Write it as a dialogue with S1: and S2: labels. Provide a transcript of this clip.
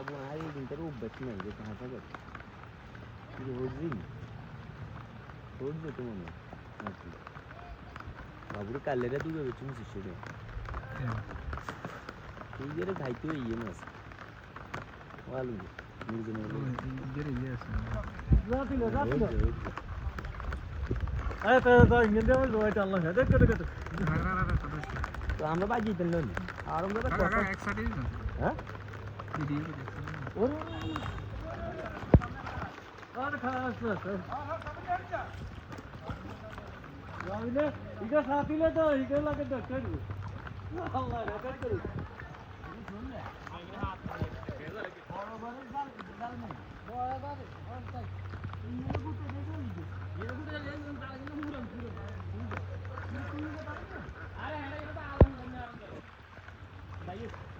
S1: বাবু আর এই দিনটার অভ্যাস নাই যে হাঁটা যাচ্ছে রোজই রোজ যেত মনে হয় নাকি বাবুর কালেরা দুটো বেচুন শিশুরে এই যে খাইতে ইয়ে মাছ ওয়ালু নিজে তো আমরা বাজি দিল আর আমরা তো কথা হ্যাঁ ಯಾವಿಲೆ
S2: ಈಗ ಸಾಪಿಲ್ಲದ ಈಗ ಲಾಗದ ಕರು ಅಲ್ಲ ಕರು ಕರು
S3: Thank you.